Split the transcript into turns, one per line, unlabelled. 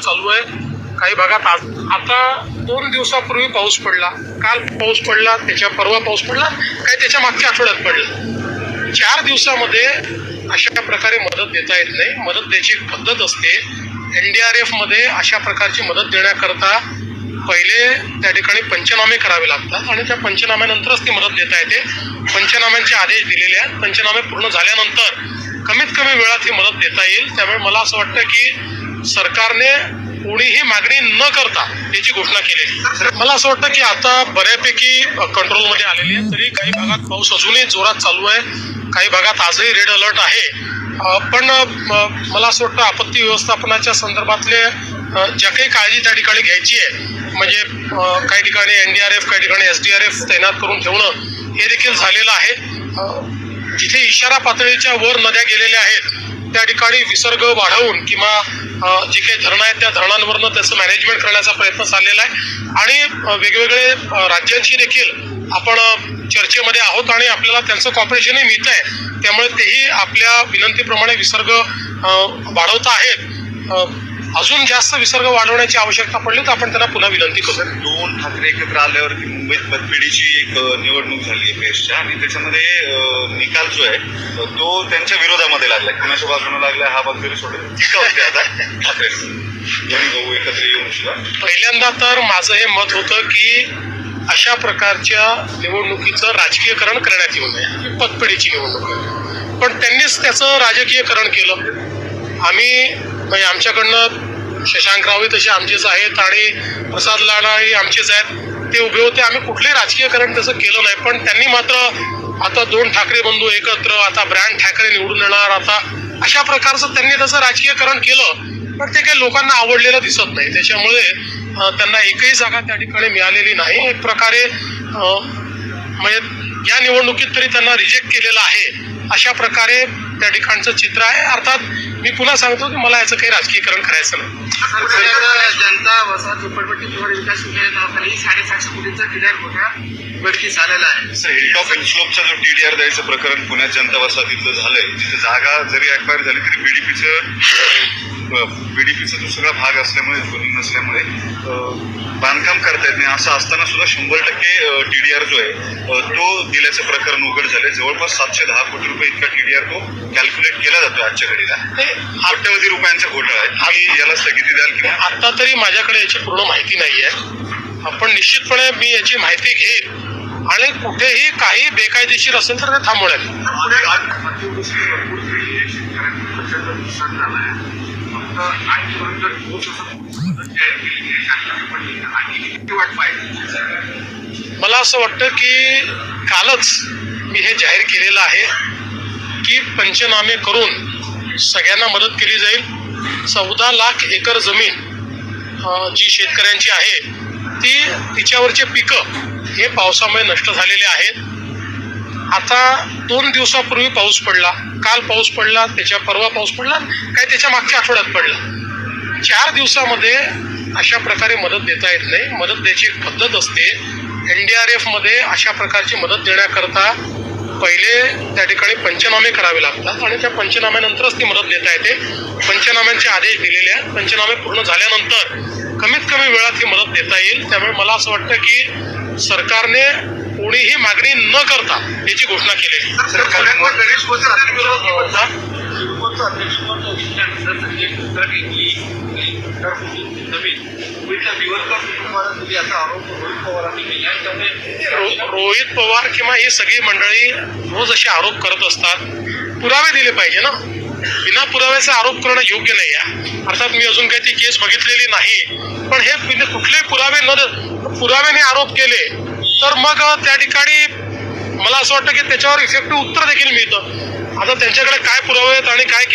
चालू आहे. काही भागात आज आता दोन दिवसापूर्वी पाऊस पडला. काल पाऊस पडला त्याच्या परवा पाऊस पडला काही त्याच्या मागच्या आठवड्यात पडला. चार दिवसामध्ये अशा प्रकारे मदत देता येत नाही. मदत द्यायची एक पद्धत असते. एन डी आर एफमध्ये अशा प्रकारची मदत देण्याकरता पहिले त्या ठिकाणी पंचनामे करावे लागतात आणि त्या पंचनाम्यानंतरच ती मदत देता येते. पंचनाम्यांचे आदेश दिलेले आहेत. पंचनामे पूर्ण झाल्यानंतर कमीत कमी वेळात ही मदत देता येईल. त्यामुळे मला असं वाटतं की सरकारने कोणीही मागणी न करता याची घोषणा केलेली मला असं वाटतं की आता बऱ्यापैकी कंट्रोलमध्ये आलेली आहे तरी काही भागात पाऊस अजूनही जोरात चालू आहे. काही भागात आजही रेड अलर्ट आहे. पण मला असं वाटतं आपत्ती व्यवस्थापनाच्या संदर्भातले ज्या काही काळजी त्या ठिकाणी घ्यायची आहे म्हणजे काही ठिकाणी एन डी आर एफ काही ठिकाणी एस डी आर एफ तैनात करून ठेवणं हे देखील झालेलं आहे. जिथे इशारा पातळीच्या वर नद्या गेलेल्या आहेत त्या ठिकाणी विसर्ग वाढवून किंवा जी काही धरणं आहेत त्या धरणांवरनं त्याचं मॅनेजमेंट करण्याचा प्रयत्न चाललेला आहे. आणि वेगवेगळे राज्यांशी देखील आपण चर्चेमध्ये आहोत आणि आपल्याला त्यांचं कॉपरेशनही मिळत आहे त्यामुळे तेही आपल्या विनंतीप्रमाणे विसर्ग वाढवता वाढवत आहेत. अजून जास्त विसर्ग वाढवण्याची आवश्यकता पडली तर आपण त्यांना पुन्हा विनंती करू.
दोन ठाकरे एकत्र आल्यावरती मुंबईत मतपेढीची एक निवडणूक झाली आहे पेशच्या. आणि त्याच्यामध्ये निकाल जो आहे तो त्यांच्या विरोधामध्ये लागला कुणाच्या बाजूने लागला हा भाग जरी सोडत टीका होते आता ठाकरे. दोन्ही भाऊ एकत्र येऊन सुद्धा
पहिल्यांदा तर माझं हे मत होतं की अशा प्रकारच्या निवडणुकीचं राजकीयकरण करण्यात येऊ नये. पतपेढीची निवडणूक आहे पण त्यांनीच त्याचं राजकीयकरण केलं. आम्ही म्हणजे आमच्याकडनं शशांकरावही तसे आमचेच आहेत आणि प्रसाद लाडाही आमचेच आहेत. ते उभे होते. आम्ही कुठलंही राजकीयकरण तसं केलं नाही. पण त्यांनी मात्र आता दोन ठाकरे बंधू एकत्र आता ब्रँड ठाकरे निवडून येणार आता अशा प्रकारचं त्यांनी तसं राजकीयकरण केलं. पण ते काही लोकांना आवडलेलं दिसत नाही. त्याच्यामुळे त्यांना एकही जागा त्या ठिकाणी मिळालेली नाही. एक प्रकारे म्हणजे या निवडणुकीत तरी त्यांना रिजेक्ट केलेलं आहे. अशा प्रकारे त्या ठिकाणचं चित्र आहे. अर्थात मी पुन्हा सांगतो की मला याचं काही राजकीयकरण करायचं नाही.
जनता वसाहत झोपडपट्टी किंवा विकास योजनेच्या नावाखाली साडेसातशे कोटीचा किनार घोटाळा उघडकीस आलेला आहे.
हिलटॉप इन्स्लोपचा जो टीडीआर द्यायचं प्रकरण पुण्यात जनता वसाहतीतलं झालंय जिथे जागा जरी एक्वायर झाली तरी बीडीपीचं बीडीपीचा जो सगळा भाग असल्यामुळे जमीन नसल्यामुळे बांधकाम करता येत नाही असं असताना सुद्धा शंभर टक्के टीडीआर जो आहे तो दिल्याचं प्रकरण उघड झालंय. जवळपास सातशे दहा कोटी रुपये इतका टीडीआर तो कॅल्क्युलेट केला जातो आजच्या घडीला. कोट्यवधी रुपयांचा घोटाळा आहे. तुम्ही याला स्थगिती द्याल की नाही?
आता तरी माझ्याकडे याची पूर्ण माहिती नाही आहे आपण निश्चितपणे मी याची माहिती घेईन. आणि कुठेही काही बेकायदेशीर असेल तर ते थांबवण्यात मला असं वाटतं की कालच मी हे जाहीर केलेलं आहे की पंचनामे करून सगळ्यांना मदत केली जाईल. चौदा लाख एकर जमीन जी शेतकऱ्यांची आहे ती तिच्यावरचे पिकं हे पावसामुळे नष्ट झालेले आहेत. आता दोन दिवसापूर्वी पाऊस पडला काल पाऊस पडला त्याच्या परवा पाऊस पडला काय त्याच्या मागच्या आठवड्यात पडला. चार दिवसामध्ये अशा प्रकारे मदत देता येत नाही. मदत द्यायची एक पद्धत असते. एन डी आर एफमध्ये अशा प्रकारची मदत देण्याकरता पहिले त्या ठिकाणी पंचनामे करावे लागतात आणि त्या पंचनाम्यानंतरच ती मदत देता येते. पंचनाम्यांचे आदेश दिलेले आहेत. पंचनामे पूर्ण झाल्यानंतर कमीत कमी वेळात ही मदत देता येईल. त्यामुळे मला असं वाटतं की सरकारने कोणीही मागणी न करता याची घोषणा केलेली.
रोहित
पवार किंवा ही सगळी मंडळी रोज असे आरोप करत असतात. पुरावे दिले पाहिजे ना. बिना पुराव्याचे आरोप करणं योग्य नाही आहे. अर्थात मी अजून काही ती केस बघितलेली नाही. पण हे कुठलेही पुरावे न पुराव्याने आरोप केले तर मग त्या ठिकाणी मला असं वाटतं की त्याच्यावर इफेक्टिव्ह उत्तर देखील मिळतं. आता त्यांच्याकडे काय पुरावे आहेत आणि काय केस